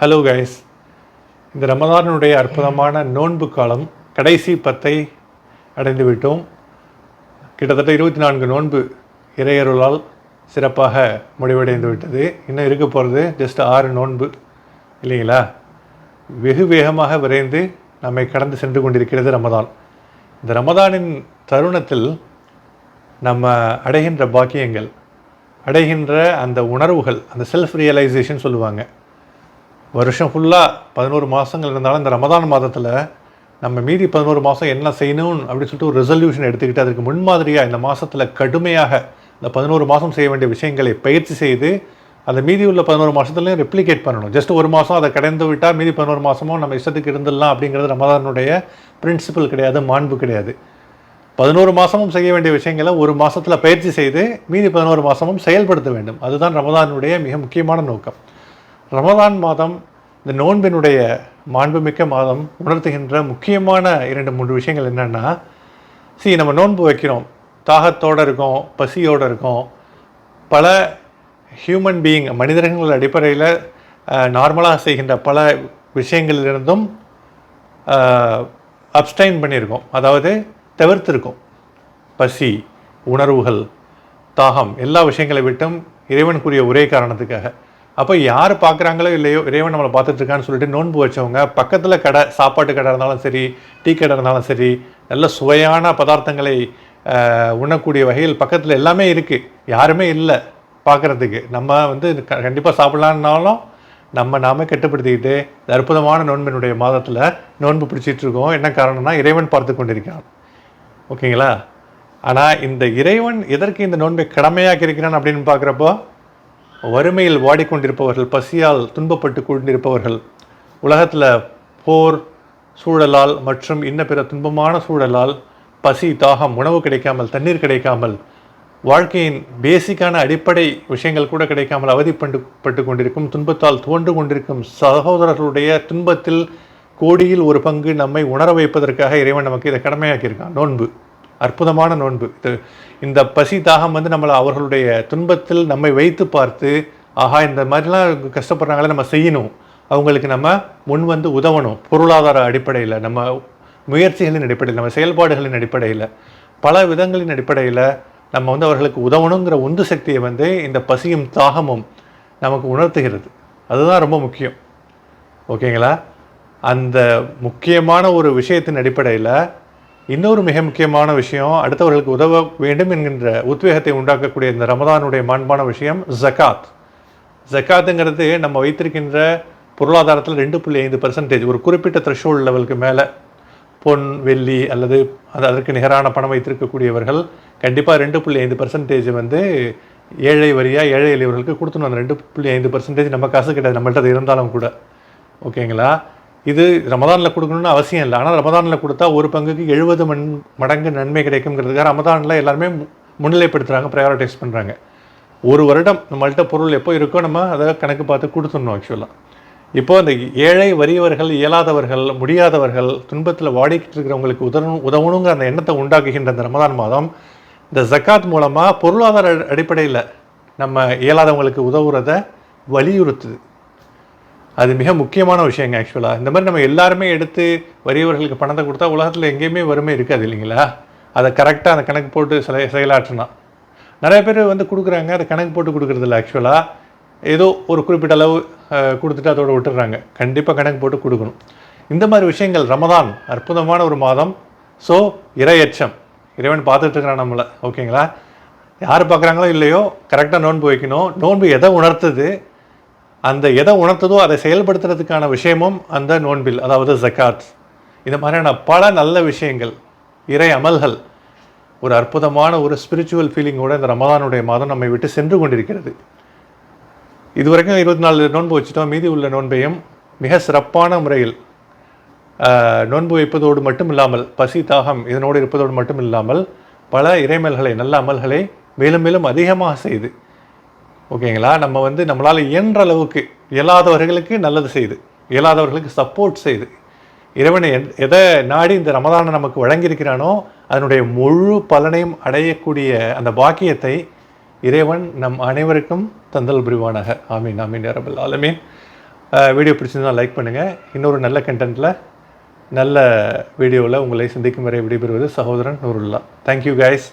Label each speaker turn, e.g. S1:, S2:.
S1: Hello guys இந்த ரமதானுடைய அற்புதமான நோன்பு காலம் கடைசி பத்தை அடைந்து விட்டோம். கிட்டத்தட்ட இருபத்தி நான்கு நோன்பு இறையருளால் சிறப்பாக முடிவடைந்து விட்டது. இன்னும் இருக்க போகிறது ஜஸ்ட் ஆறு நோன்பு இல்லைங்களா? வெகு வேகமாக விரைந்து நம்மை கடந்து சென்று கொண்டிருக்கிறது ரமதான். இந்த ரமதானின் தருணத்தில் நம்ம அடைகின்ற பாக்கியங்கள் அடைகின்ற அந்த உணர்வுகள் அந்த செல்ஃப் ரியலைசேஷன் சொல்லுவாங்க. வருஷம் ஃபுல்லாக பதினோரு மாதங்கள் இருந்தாலும் இந்த ரமதான் மாதத்தில் நம்ம மீதி பதினோரு மாதம் என்ன செய்யணும் அப்படின்னு சொல்லிட்டு ஒரு ரெசல்யூஷன் எடுத்துக்கிட்டு அதுக்கு முன்மாதிரியாக இந்த மாதத்தில் கடுமையாக இந்த பதினோரு மாதம் செய்ய வேண்டிய விஷயங்களை பயிற்சி செய்து அந்த மீதி உள்ள பதினோரு மாதத்துலையும் ரெப்ளிகேட் பண்ணணும். ஜஸ்ட் ஒரு மாதம் அதை கடந்து விட்டால் மீதி பதினோரு மாதமும் நம்ம இஷ்டத்துக்கு இருந்துடலாம் அப்படிங்கிறது ரமதானுடைய பிரின்சிபல் கிடையாது மாண்பு கிடையாது. பதினோரு மாதமும் செய்ய வேண்டிய விஷயங்களை ஒரு மாதத்தில் பயிற்சி செய்து மீதி பதினோரு மாதமும் செயல்படுத்த வேண்டும். அதுதான் ரமதானுடைய மிக முக்கியமான நோக்கம். ரமதான் மாதம் இந்த நோன்பினுடைய மாண்புமிக்க மாதம் உணர்த்துகின்ற முக்கியமான இரண்டு மூன்று விஷயங்கள் என்னென்னா சி நம்ம நோன்பு வைக்கிறோம். தாகத்தோடு இருக்கோம் பசியோடு இருக்கோம். பல ஹியூமன் பீயிங் மனிதர்கள் அடிப்படையில் நார்மலாக செய்கின்ற பல விஷயங்களிலிருந்தும் அப்டைன் பண்ணியிருக்கோம். அதாவது தவிர்த்திருக்கோம். பசி உணர்வுகள் தாகம் எல்லா விஷயங்களை விட்டும் இறைவனுக்குரிய ஒரே காரணத்துக்காக. அப்போ யார் பார்க்குறாங்களோ இல்லையோ இறைவன் நம்மளை பார்த்துட்டு இருக்கான்னு சொல்லிட்டு நோன்பு வச்சவங்க பக்கத்தில் கடை சாப்பாட்டு கடை இருந்தாலும் சரி டீ கடை இருந்தாலும் சரி நல்ல சுவையான பதார்த்தங்களை உண்ணக்கூடிய வகையில் பக்கத்தில் எல்லாமே இருக்குது யாருமே இல்லை பார்க்குறதுக்கு நம்ம வந்து கண்டிப்பாக சாப்பிட்லான்னாலும் நம்ம நாம கட்டுப்படுத்திக்கிட்டு இந்த அற்புதமான நோன்பினுடைய மாதத்தில் நோன்பு பிடிச்சிட்டு இருக்கோம் என்ன காரணம்னா இறைவன் பார்த்து கொண்டிருக்கான் ஓகேங்களா? ஆனால் இந்த இறைவன் எதற்கு இந்த நோன்பை கடமையாக இருக்கிறான் அப்படின்னு பார்க்குறப்போ வறுமையில் வாடிக்கொண்டிருப்பவர்கள் பசியால் துன்பப்பட்டு கொண்டிருப்பவர்கள் உலகத்தில் போர் சூழலால் மற்றும் இன்ன பிற துன்பமான சூழலால் பசி தாகம் உணவு கிடைக்காமல் தண்ணீர் கிடைக்காமல் வாழ்க்கையின் பேசிக்கான அடிப்படை விஷயங்கள் கூட கிடைக்காமல் அவதிப்பட்டு பட்டு கொண்டிருக்கும் துன்பத்தால் துவண்டு கொண்டிருக்கும் சகோதரர்களுடைய துன்பத்தில் கோடியில் ஒரு பங்கு நம்மை உணர வைப்பதற்காக இறைவன் நமக்கு இதை கடமையாக்கியிருக்கான். நோன்பு. அற்புதமான நோன்பு. இது இந்த பசி தாகம் வந்து நம்மளை அவர்களுடைய துன்பத்தில் நம்மை வைத்து பார்த்து ஆஹா இந்த மாதிரிலாம் கஷ்டப்படுறாங்களே நம்ம செய்யணும். அவங்களுக்கு நம்ம முன் வந்து உதவணும். பொருளாதார அடிப்படையில் நம்ம முயற்சிகளின் அடிப்படையில் நம்ம செயல்பாடுகளின் அடிப்படையில் பல விதங்களின் அடிப்படையில் நம்ம வந்து அவர்களுக்கு உதவணுங்கிற உந்து சக்தியை வந்து இந்த பசியும் தாகமும் நமக்கு உணர்த்துகிறது. அதுதான் ரொம்ப முக்கியம். ஓகேங்களா? அந்த முக்கியமான ஒரு விஷயத்தின் அடிப்படையில் இன்னொரு மிக முக்கியமான விஷயம் அடுத்தவர்களுக்கு உதவ வேண்டும் என்கின்ற உத்வேகத்தை உண்டாக்கக்கூடிய இந்த ரமதானுடைய மாண்பான விஷயம் ஜகாத் ஜக்காத்துங்கிறது நம்ம வைத்திருக்கின்ற பொருளாதாரத்தில் ரெண்டு புள்ளி ஐந்து பர்சன்டேஜ் ஒரு குறிப்பிட்ட த்ரெஷோல்ட் லெவலுக்கு மேலே பொன் வெள்ளி அல்லது அது அதற்கு நிகரான பணம் வைத்திருக்கக்கூடியவர்கள் கண்டிப்பாக ரெண்டு புள்ளி ஐந்து பர்சன்டேஜ் வந்து ஏழை வரியாக ஏழை எளியவர்களுக்கு கொடுத்துணும் அந்த ரெண்டு புள்ளி ஐந்து பர்சன்டேஜ் நம்ம காசு கிடையாது. நம்மள்ட்ட இருந்தாலும் கூட. ஓகேங்களா? இது ரமதானில் கொடுக்கணும்னு அவசியம் இல்லை. ஆனால் ரமதானில் கொடுத்தா ஒரு பங்குக்கு எழுபது மண் மடங்கு நன்மை கிடைக்குங்கிறதுக்காக ரமதானில் எல்லாருமே முன்னிலைப்படுத்துகிறாங்க ப்ரையாரிட்டைஸ் பண்ணுறாங்க ஒரு வருடம் நம்மள்கிட்ட பொருள் எப்போ இருக்கோ நம்ம அதை கணக்கு பார்த்து கொடுத்துடணும் ஆக்சுவலாக இப்போ அந்த ஏழை வறியவர்கள் இயலாதவர்கள் முடியாதவர்கள் துன்பத்தில் வாடிக்கிட்டு இருக்கிறவங்களுக்கு உதணும் உதவணுங்கிற அந்த எண்ணத்தை உண்டாக்குகின்ற அந்த ரமதான் மாதம் இந்த ஜக்காத் மூலமாக பொருளாதார அடிப்படையில் நம்ம இயலாதவங்களுக்கு உதவுறத வலியுறுத்துது. அது மிக முக்கியமான விஷயங்க ஆக்சுவலாக இந்த மாதிரி நம்ம எல்லாருமே எடுத்து வறியவர்களுக்கு பணத்தை கொடுத்தா உலகத்தில் எங்கேயுமே வறுமை இருக்காது இல்லைங்களா? அதை கரெக்டாக அந்த கணக்கு போட்டு சில செயலாற்றினா நிறைய பேர் வந்து கொடுக்குறாங்க அதை கணக்கு போட்டு கொடுக்குறதில்ல ஆக்சுவலாக ஏதோ ஒரு குறிப்பிட்ட அளவு கொடுத்துட்டு அதோட விட்டுறாங்க கண்டிப்பாக கணக்கு போட்டு கொடுக்கணும். இந்த மாதிரி விஷயங்கள் ரமதான் அற்புதமான ஒரு மாதம். ஸோ இரையச்சம். இறைவன் பார்த்துட்டு இருக்கிறான் நம்மளை ஓகேங்களா யார் பார்க்குறாங்களோ இல்லையோ கரெக்டாக நோன்பு வைக்கணும். நோன்பு எதை உணர்த்துது? அந்த எதை உணர்த்ததோ அதை செயல்படுத்துறதுக்கான விஷயமும் அந்த நோன்பில் அதாவது ஜக்காத் இந்த மாதிரியான பல நல்ல விஷயங்கள் இறை அமல்கள் ஒரு அற்புதமான ஒரு ஸ்பிரிச்சுவல் ஃபீலிங்கோட இந்த ரமதானுடைய மாதம் நம்மை விட்டு சென்று கொண்டிருக்கிறது. இதுவரைக்கும் இருபத்தி நாலு நோன்பு வச்சுட்டோம். மீதி உள்ள நோன்பையும் மிக சிறப்பான முறையில் நோன்பு வைப்பதோடு மட்டும் இல்லாமல் பசி தாகம் இதனோடு இருப்பதோடு மட்டும் இல்லாமல் பல இறைமல்களை நல்ல அமல்களை மேலும் மேலும் அதிகமாக செய்து ஓகேங்களா? நம்ம வந்து நம்மளால் இயன்ற அளவுக்கு இயலாதவர்களுக்கு நல்லது செய்து இயலாதவர்களுக்கு சப்போர்ட் செய்து இறைவனை எந்- எதை நாடி இந்த ரமதானை நமக்கு வழங்கியிருக்கிறானோ அதனுடைய முழு பலனையும் அடையக்கூடிய அந்த பாக்கியத்தை இறைவன் நம் அனைவருக்கும் தந்தல் புரிவானாக. ஆமீன் ஆமீன் யா ரப்பல் ஆலமீன். வீடியோ பிடிச்சிருந்தா லைக் பண்ணுங்கள் இன்னொரு நல்ல கண்டென்ட்டில் நல்ல வீடியோவில் உங்களை சந்திக்கும் வரை விடைபெறுவது சகோதரன் நூருல்லா. Thank you guys